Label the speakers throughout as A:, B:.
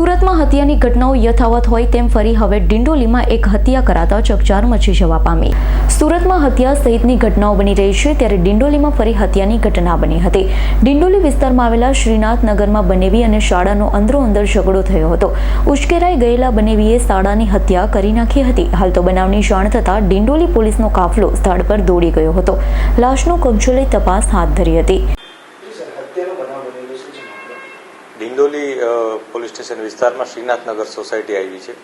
A: સુરતમાં હત્યાની ઘટનાઓ યથાવત હોય તેમ ફરી હવે ડિંડોલીમાં એક હત્યા કરાતા ચકચાર મચી જવા પામી. સુરતમાં હત્યા સહિતની ઘટનાઓ બની રહી છે ત્યારે ડિંડોલીમાં ફરી હત્યાની ઘટના બની હતી. ડિંડોલી વિસ્તારમાં આવેલા શ્રીનાથ નગરમાં બનેવી અને શાળાનો અંદરો અંદર ઝઘડો થયો હતો. ઉશ્કેરાઈ ગયેલા બનેવીએ શાળાની હત્યા કરી નાખી હતી. હાલ તો બનાવની જાણ થતાં ડિંડોલી પોલીસનો કાફલો સ્થળ પર દોડી ગયો હતો. લાશનો કબજો લઈ તપાસ હાથ ધરી હતી.
B: ડિંડોલી પોલીસ સ્ટેશન વિસ્તારમાં શ્રીનાથનગર સોસાયટી આવી છે.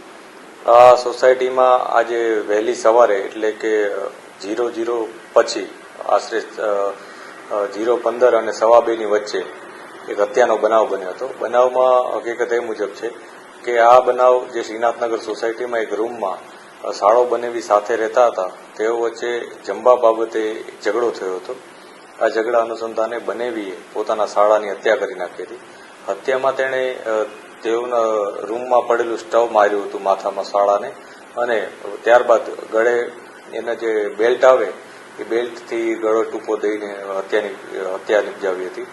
B: આ સોસાયટીમાં આજે વહેલી સવારે, એટલે કે જીરો જીરો પછી, આશરે જીરો પંદર અને સવા બેની વચ્ચે એક હત્યાનો બનાવ બન્યો હતો. બનાવમાં હકીકત એ મુજબ છે કે આ બનાવ જે શ્રીનાથનગર સોસાયટીમાં એક રૂમમાં શાળો બનેવી સાથે રહેતા હતા, તેઓ વચ્ચે જમવા બાબતે ઝઘડો થયો હતો. આ ઝઘડા અનુસંધાને બનેવીએ પોતાના શાળાની હત્યા કરી નાખી હતી. હત્યામાં તેણે તેઓના રૂમમાં પડેલું સ્ટવ માર્યું હતું માથામાં શાળાને અને ત્યારબાદ ગળે એના જે બેલ્ટ આવે, એ બેલ્ટથી ગળો ટૂંકો દઈને હત્યાની, હત્યા નિપજાવી હતી.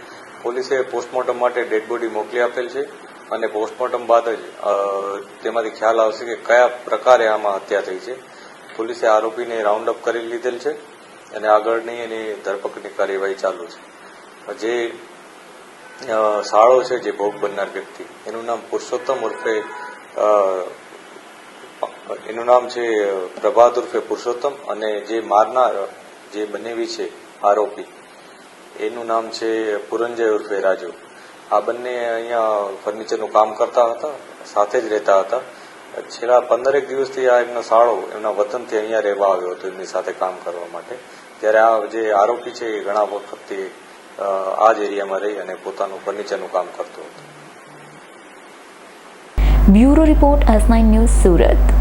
B: પોલીસે પોસ્ટમોર્ટમ માટે ડેડ બોડી મોકલી આપેલ છે અને પોસ્ટમોર્ટમ બાદ જ તેમાંથી ખ્યાલ આવશે કે કયા પ્રકારે આમાં હત્યા થઈ છે. પોલીસે આરોપીને રાઉન્ડ અપ કરી લીધેલ છે અને આગળની એની ધરપકડની કાર્યવાહી ચાલુ છે. જે શાળો છે જે ભોગ બનનાર વ્યક્તિ. એનું નામ પુરુષોત્તમ ઉર્ફે એનું નામ છે પ્રભાત ઉર્ફે પુરુષોત્તમ અને જે મારનાર, જે બનેવી છે આરોપી, એનું નામ છે પુરંજય ઉર્ફે રાજુ. આ બંને અહીંયા ફર્નિચરનું કામ કરતા હતા, સાથે જ રહેતા હતા. છેલ્લા પંદરેક દિવસથી આ એમનો શાળો એમના વતનથી અહીંયા રહેવા આવ્યો હતો, એમની સાથે કામ કરવા માટે. ત્યારે આ જે આરોપી છે એ ઘણા વખતથી આ જ એરિયામાં રહી અને પોતાનું ફર્નિચરનું કામ કરતો હતો.
A: Bureau report S nine news Surat.